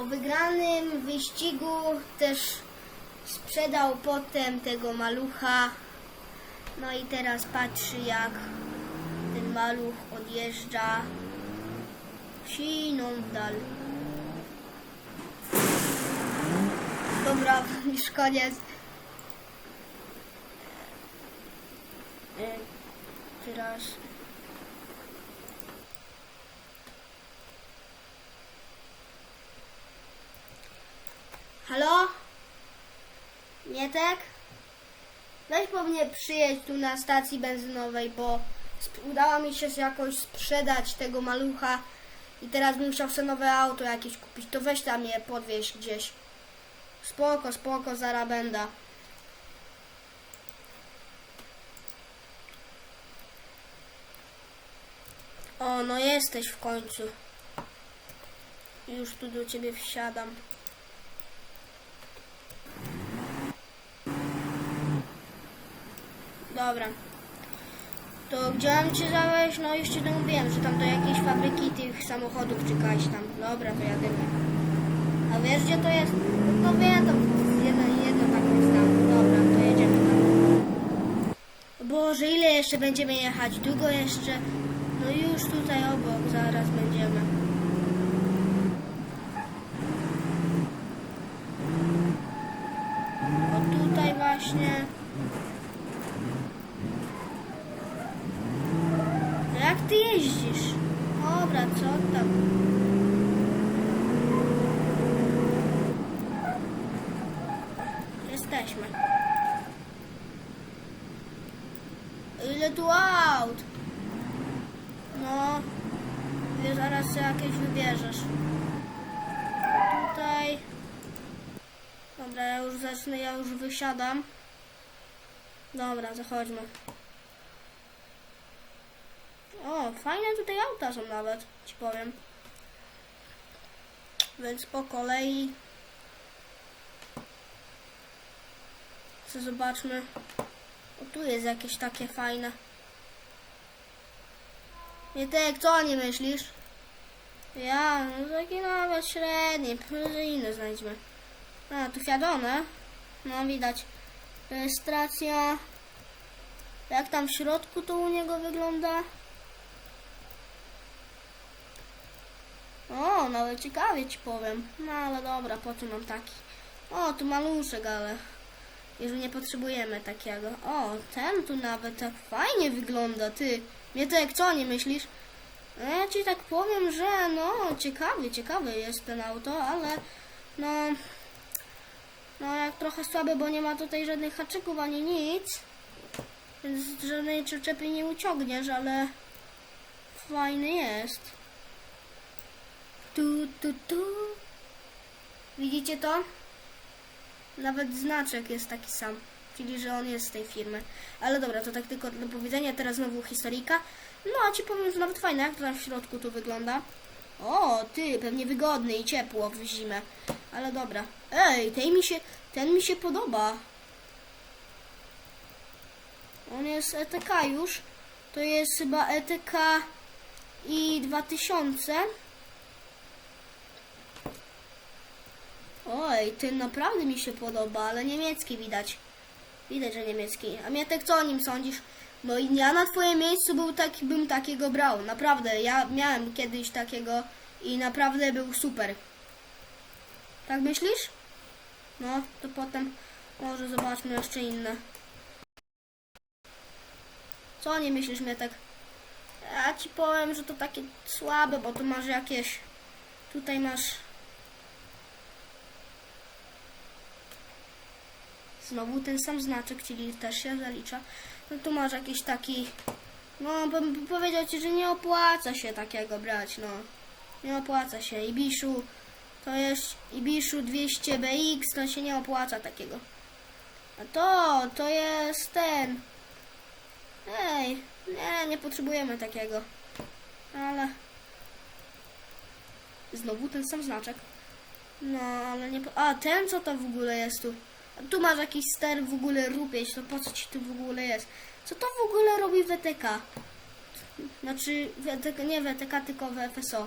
Po wygranym wyścigu też sprzedał potem tego malucha. No i teraz patrzy jak ten maluch odjeżdża siną w dal. Dobra, już koniec. E, Teraz Halo? Mietek? Weź po mnie tu na stacji benzynowej, bo udało mi się jakoś sprzedać tego malucha i teraz bym musiał sobie nowe auto jakieś kupić. To weź tam je podwieź gdzieś. Spoko, spoko, zara będę. O, no jesteś w końcu. Już tu do ciebie wsiadam. Dobra. To mam cię zawieźć? No ci to mówiłem, że tam do jakiejś fabryki tych samochodów czekałeś tam. Dobra, to jadymy. A wiesz gdzie to jest? No wiem, to jedno, jedno tak jest tam. Dobra, to jedziemy tam. Boże, ile jeszcze będziemy jechać? Długo jeszcze? No już tutaj obok, zaraz będziemy. O tutaj właśnie. No jak ty jeździsz? Dobra, co tam? Jesteśmy. Ile tu aut? No, ty zaraz sobie jakieś wybierzesz. Tutaj. Dobra, ja już zacznę, ja już wysiadam. Dobra, zachodźmy. O, fajne tutaj auta są nawet, ci powiem. Więc po kolei. Co zobaczmy. O, tu jest jakieś takie fajne. Mietek, co o nie myślisz? Ja, no takie nawet średnie, może inne znajdźmy. A, tu fiadone. No widać. Rejestracja. Jak tam w środku to u niego wygląda? O, nawet ciekawie ci powiem. No ale dobra, po co mam taki? O, tu maluszek, ale już nie potrzebujemy takiego. O, ten tu nawet tak fajnie wygląda, ty. Mietek, co nie myślisz? No, ja ci tak powiem, że no, ciekawy, ciekawy jest ten auto, ale no, no jak trochę słaby, bo nie ma tutaj żadnych haczyków ani nic, więc żadnej przyczepy nie uciągniesz, ale fajny jest. Tu, tu, tu. Widzicie to? Nawet znaczek jest taki sam, czyli że on jest z tej firmy. Ale dobra, to tak tylko do powiedzenia, teraz znowu historyjka. No, a ci powiem, że nawet fajne, jak to tam w środku tu wygląda. O, ty, pewnie wygodny i ciepło w zimę. Ale dobra. Ej, tej mi się, ten mi się podoba. On jest ETK już. To jest chyba ETK i 2000. Oj, ten naprawdę mi się podoba, ale niemiecki widać. Widać, że niemiecki. A Mietek, co o nim sądzisz? No i ja na twoim miejscu był taki, bym takiego brał. Naprawdę, ja miałem kiedyś takiego i naprawdę był super. Tak myślisz? No, to potem może zobaczmy jeszcze inne. Co nie myślisz, Mietek? Ja ci powiem, że to takie słabe, bo tu masz jakieś... Tutaj masz Znowu ten sam znaczek, czyli też się zalicza. No tu masz jakiś taki... No, bym powiedział Ci, że nie opłaca się takiego brać, no. Nie opłaca się. Ibiszu to jest... Ibiszu 200 BX, to się nie opłaca takiego. A to, to jest ten... Ej, nie, nie potrzebujemy takiego. Ale... Znowu ten sam znaczek. No, ale nie... A, ten co to w ogóle jest tu? Tu masz jakiś ster w ogóle rupieć, no po co ci tu w ogóle jest? Co to w ogóle robi WTK? Znaczy, WTK, nie WTK, tylko WFSO.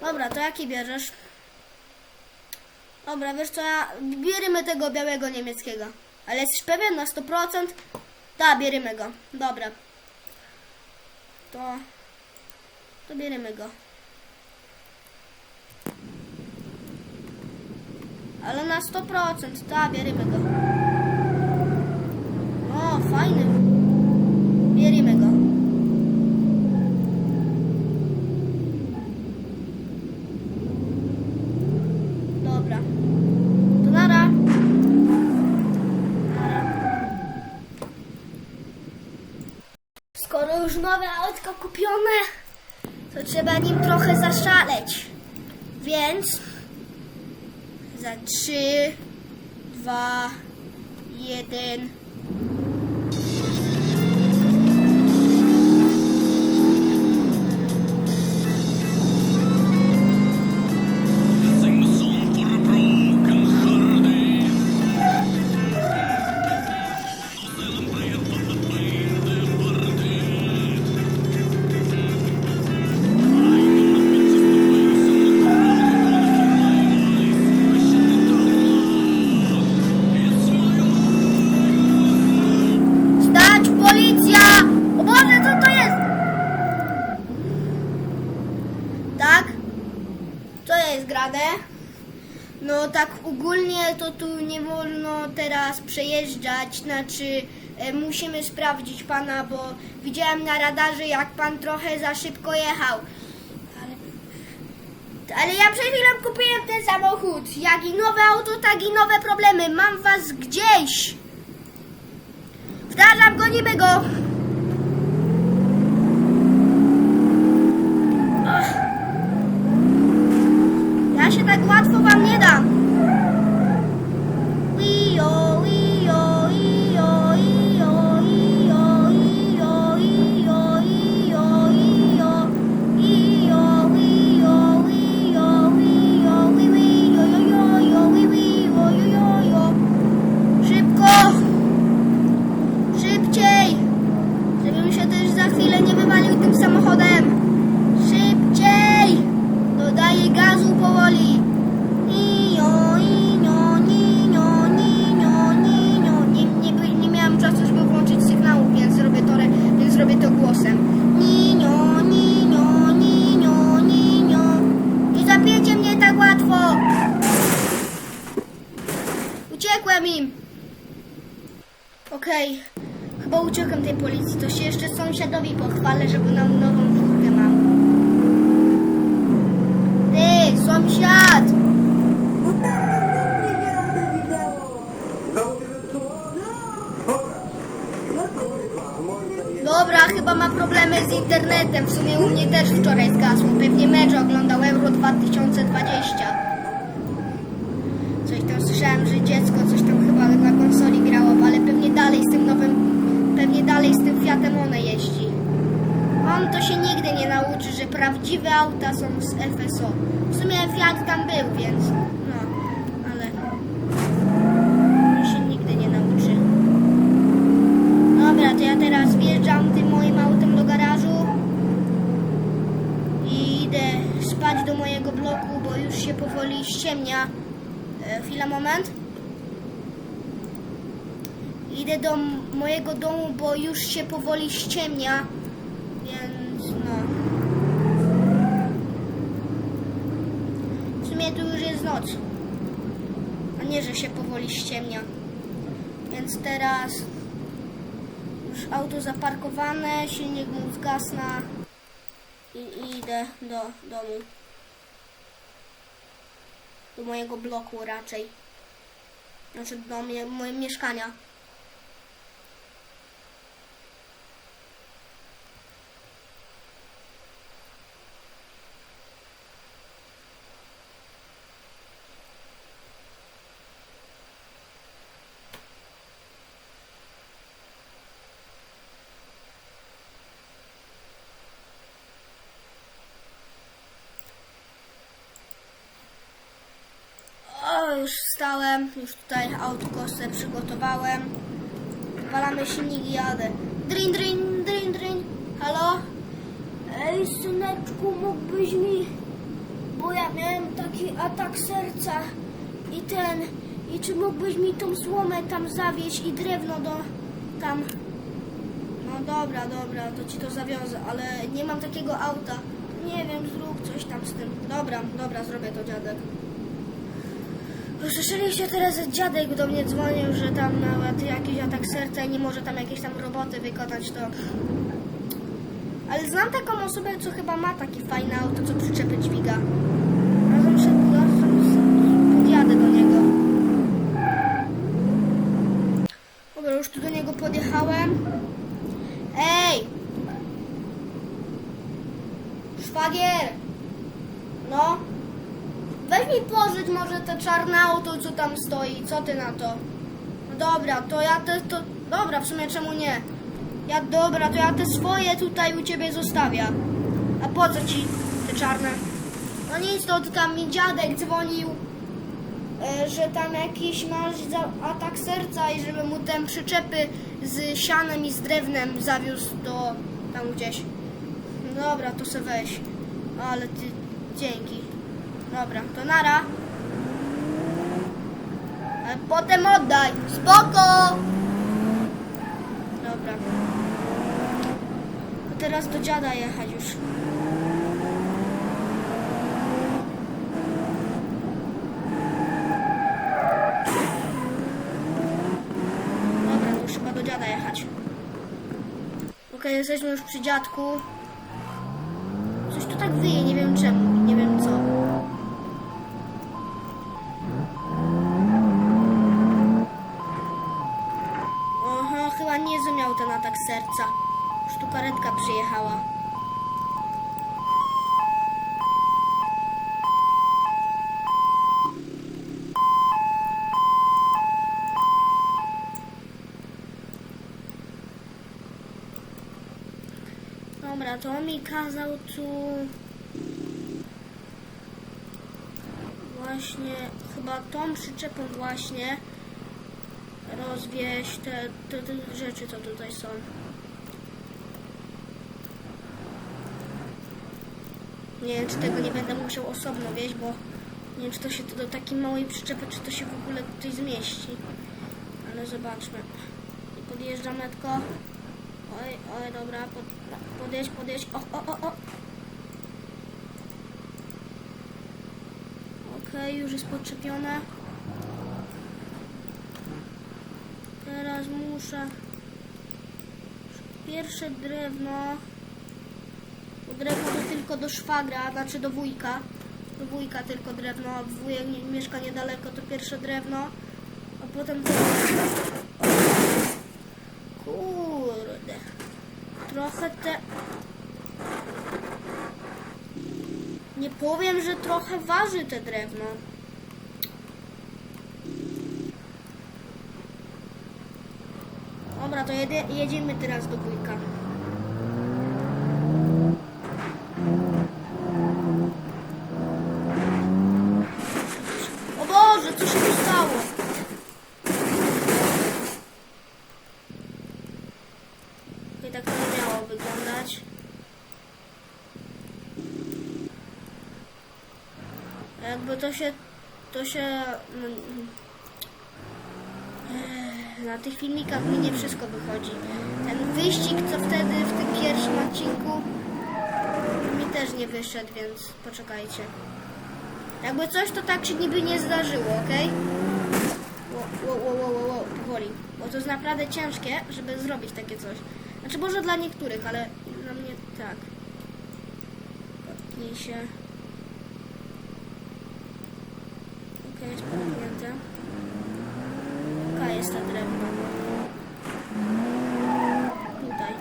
Dobra, to jaki bierzesz? Dobra, wiesz co, ja... bierzemy tego białego niemieckiego. Ale jesteś pewien na 100%? Tak, bierzemy go. Dobra. To... To bierzemy go. Ale na 100%, tak, bierzemy go. O, fajny. Przejeżdżać, znaczy e, musimy sprawdzić pana, bo widziałem na radarze jak pan trochę za szybko jechał. Ale, ale ja przed chwilą kupiłem ten samochód. Jak i nowe auto, tak i nowe problemy. Mam was gdzieś. Wdarzam, gonimy go! W sumie u mnie też wczoraj zgasło. Pewnie mecz oglądał Euro 2020. Coś tam słyszałem, że dziecko coś tam chyba na konsoli grało, ale pewnie dalej z tym nowym, pewnie dalej z tym Fiatem one jeździ. On to się nigdy nie nauczy, że prawdziwe auta są z FSO. W sumie Fiat tam był, więc no, ale on się nigdy nie nauczy. Dobra, to ja teraz wjeżdżam tym moim autem do garażu i idę spać do mojego bloku, bo już się powoli ściemnia. E, chwila, moment. Idę do mojego domu, bo już się powoli ściemnia, więc no. W sumie tu już jest noc, a nie, że się powoli ściemnia. Więc teraz już auto zaparkowane, silnik mu zgasna i idę do domu. Do mojego bloku raczej. Znaczy do mnie, mojego mieszkania. O, już wstałem, już tutaj autko sobie przygotowałem. Walamy silnik i jadę. Drin, drin, drin, drin. Halo? Ej, syneczku, mógłbyś mi bo ja miałem taki atak serca i ten, i czy mógłbyś mi tą słomę tam zawieźć i drewno do tam. No dobra, dobra, to ci to zawiozę, ale nie mam takiego auta. Nie wiem, zrób coś tam z tym. Dobra, dobra, zrobię to dziadek. Słyszeliście teraz, dziadek do mnie dzwonił, że tam nawet jakiś atak serca i nie może tam jakieś tam roboty wykonać, to... Ale znam taką osobę, co chyba ma takie fajne auto, co przyczepy dźwiga. Razem się podjadę do niego. Dobra, już tu do niego podjechałem. Ej! Szwagier! No? Weź mi pożyć może te czarne auto, co tam stoi. Co ty na to? No dobra, to ja te, to... Dobra, w sumie czemu nie? Ja, dobra, to ja te swoje tutaj u ciebie zostawiam. A po co ci te czarne? No nic, to tam mi dziadek dzwonił, e, że tam jakiś masz atak serca i żeby mu ten przyczepy z sianem i z drewnem zawiózł do tam gdzieś. No dobra, to se weź. Ale ty, dzięki. Dobra, to nara. Ale potem oddaj. Spoko! Dobra. To teraz do dziada jechać już. Dobra, to już chyba do dziada jechać. Okej, jesteśmy już przy dziadku. Dobra, to on mi kazał tu właśnie chyba tą przyczepą właśnie rozwieźć te, te, te rzeczy, co tutaj są. Nie wiem, czy tego nie będę musiał osobno wieźć, bo nie wiem, czy to się do takiej małej przyczepy, czy to się w ogóle tutaj zmieści. Ale zobaczmy. I podjeżdża metko. Oj, oj, dobra, pod, podjedź, podjedź. O, o, o, o. Okej, już jest podczepione. Teraz muszę pierwsze drewno. Bo drewno to tylko do szwagra, znaczy do wujka. Do wujka tylko drewno, a wujek mieszka niedaleko, to pierwsze drewno. A potem. Kurde. Trochę te... Nie powiem, że trochę waży te drewno. Dobra, to jedziemy teraz do wujka. O Boże, co się tu stało? I tak to nie miało wyglądać. Jakby to się, to się mm, Ech, na tych filmikach mi nie wszystko wychodzi. Ten wyścig, co wtedy w tym pierwszym odcinku mi też nie wyszedł, więc poczekajcie. Jakby coś, to tak się niby nie zdarzyło, ok? Wo, wo, wo, wo, wo, wo, powoli. Bo to jest naprawdę ciężkie, żeby zrobić takie coś. Znaczy może dla niektórych, ale dla mnie tak. Potnij się. Ok, jest podpięte. Jaka jest ta drewno? Tutaj.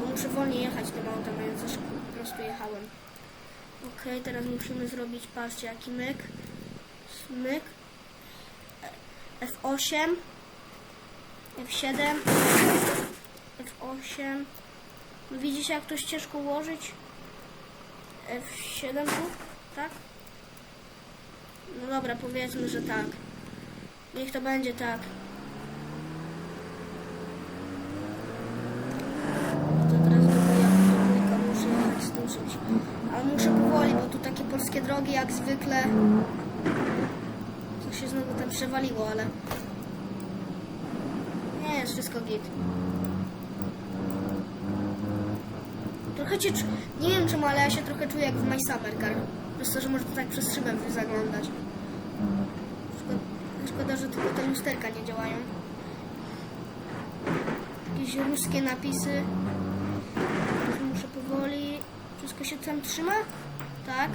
Bo muszę wolniej jechać tym autem, a ja za szybko po prostu jechałem. Ok, teraz musimy zrobić, patrzcie jaki myk. Myk. F8. F7. F8. No Widzicie jak to ścieżkę ułożyć? F7 tu, tak? No dobra, powiedzmy, że tak. Niech to będzie tak. To teraz do wujka muszę jechać z tym czymś. Ale muszę powoli, bo tu takie polskie drogi zwykle. Co się znowu tam przewaliło, ale... Nie, jest wszystko git. Trochę cię... Nie wiem czemu, ale ja się trochę czuję jak w My Summer Car. Przez to, że można tak przez szybę zaglądać. Szkoda, szkoda, że tylko te lusterka nie działają. Jakieś ruskie napisy. Muszę powoli. Wszystko się tam trzyma? Tak.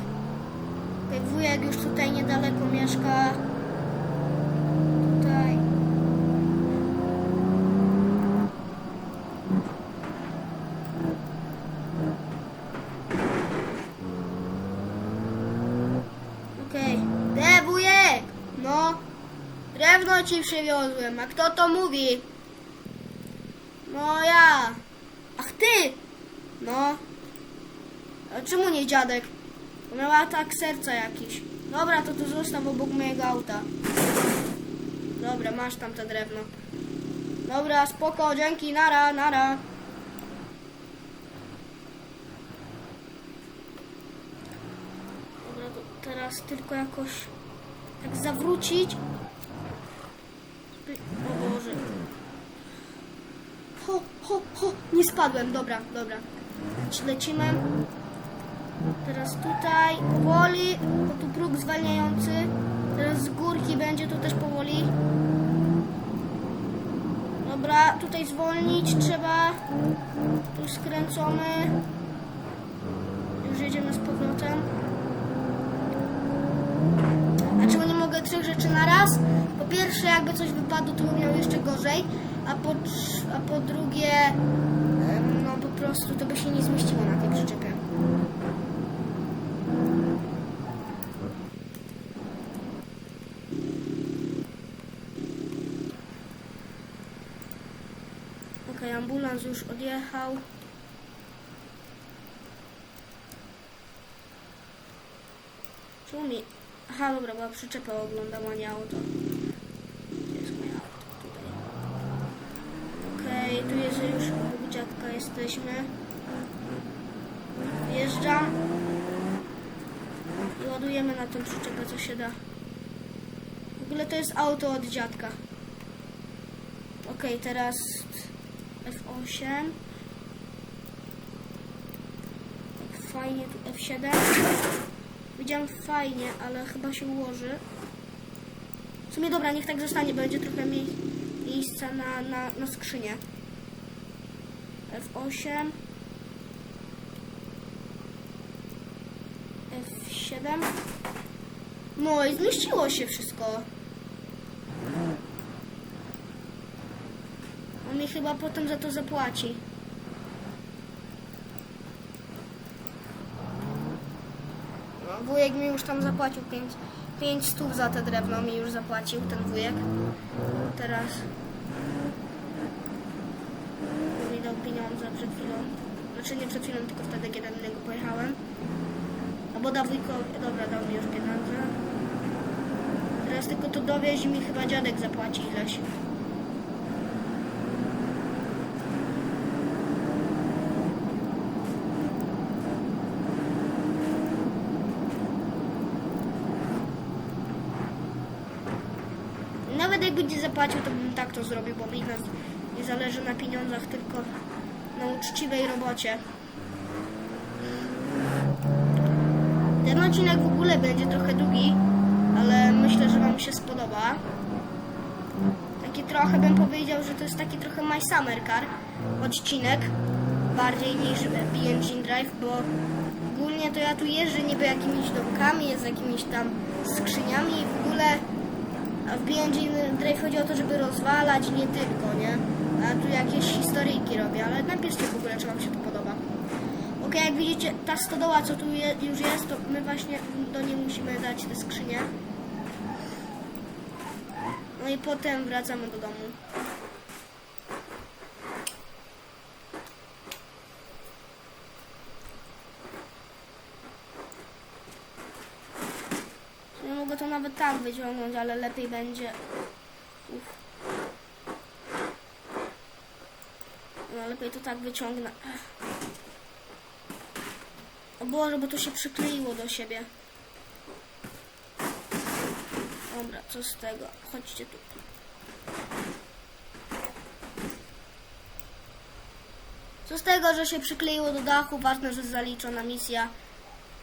Wujek już tutaj niedaleko mieszka. Tutaj. Okej. Okay. wujek! No. Drewno ci przywiozłem. A kto to mówi? No ja. Ach ty! No. A czemu nie dziadek? Bo miał atak serca jakiś. Dobra, to tu zostaw obok mojego auta. Dobra, masz tam te drewno. Dobra, spoko, dzięki, nara, nara. Dobra, to teraz tylko jakoś tak zawrócić. O Boże. Ho, ho, ho, nie spadłem, dobra, dobra. Lecimy. Teraz tutaj powoli, bo tu próg zwalniający. Teraz z górki będzie tu też powoli. Dobra, tutaj zwolnić trzeba. Tu skręcony. Już jedziemy z powrotem. Mogę trzech rzeczy na raz? Po pierwsze, jakby coś wypadło, to bym miał jeszcze gorzej. A po, a po drugie, no po prostu to by się nie zmieściło na tej przyczepie. Okej, ambulans już odjechał. Czemu. Aha, dobra, była przyczepa oglądam, a nie auto. Gdzie jest moje auto? Tutaj. Okej, tu jest już obok dziadka jesteśmy. Wjeżdżam. I ładujemy na tą przyczepę, co się da. W ogóle to jest auto od dziadka. Okej, teraz F8. Tak fajnie tu F7. Widziałem fajnie, ale chyba się ułoży. W sumie dobra, niech tak zostanie, będzie trochę mie miejsca na, na, na skrzynię. F8. F7. No i zmieściło się wszystko. On mi chyba potem za to zapłaci. Wujek mi już tam zapłacił 5, 5 stów za te drewno, mi już zapłacił ten wujek. Teraz mi dał pieniądze przed chwilą. Znaczy nie przed chwilą, tylko wtedy, kiedy do niego pojechałem. Albo da wujkowi, dobra, dał mi już pieniądze. Teraz tylko to dowieź mi chyba dziadek zapłaci ileś. Nawet jak będzie zapłacił, to zrobił, bo mi nas nie zależy na pieniądzach, tylko na uczciwej robocie. Ten odcinek w ogóle będzie trochę długi, ale myślę, że Wam się spodoba. Taki trochę bym powiedział, że to jest taki trochę My Summer Car odcinek, bardziej niż B&G Drive, bo ogólnie to ja tu jeżdżę niby jakimiś domkami, z jakimiś tam skrzyniami i w ogóle a w B&G Drive chodzi o to, żeby rozwalać, nie tylko, nie? A tu jakieś historyjki robię, ale napiszcie w ogóle, czy Wam się to podoba. Ok, jak widzicie, ta stodoła, co tu je, już jest, to my właśnie do niej musimy dać te skrzynie. No i potem wracamy do domu. Ja mogę to nawet tak wyciągnąć, ale lepiej będzie. Uf. No lepiej to tak wyciągnę. O Boże, bo to się przykleiło do siebie. Dobra, co z tego? Chodźcie tu. Co z tego, że się przykleiło do dachu? Ważne, że zaliczona misja.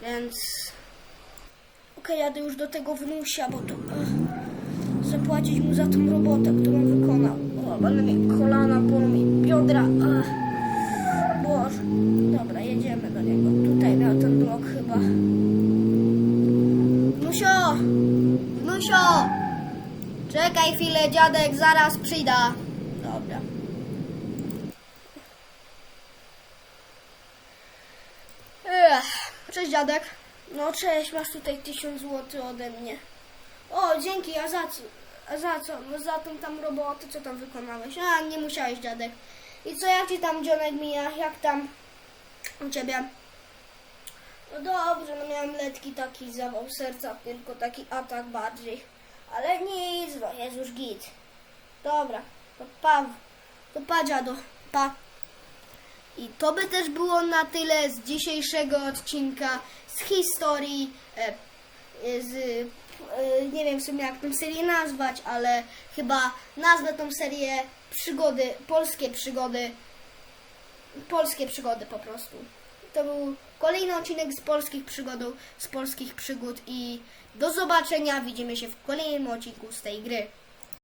Więc... Okej, jadę już do tego wnusia, bo to... Ech, zapłacić mu za tą robotę, którą wykonał. O, ale mi kolana, mi biodra. Ech. Boże. Dobra, jedziemy do niego. Tutaj miał ten blok chyba. Wnusio! Wnusio! Czekaj chwilę, dziadek, zaraz przyjda. Dobra. Ech, cześć dziadek. No cześć, masz tutaj tysiąc złotych ode mnie. O, dzięki, a za? A za co? No za tą tam robotę, co tam wykonałeś. A, nie musiałeś dziadek. I co, jak ci tam dzionek mija? Jak tam u ciebie? No dobrze, no miałem letki taki zawał serca, tylko taki atak bardziej. Ale nic, no jest już git. Dobra, to pa, to pa dziado, pa. I to by też było na tyle z dzisiejszego odcinka, z historii, e, e, z, e, nie wiem w sumie jak tę serię nazwać, ale chyba nazwę tą serię przygody, polskie przygody, polskie przygody po prostu. To był kolejny odcinek z polskich przygodów, z polskich przygód i do zobaczenia, widzimy się w kolejnym odcinku z tej gry.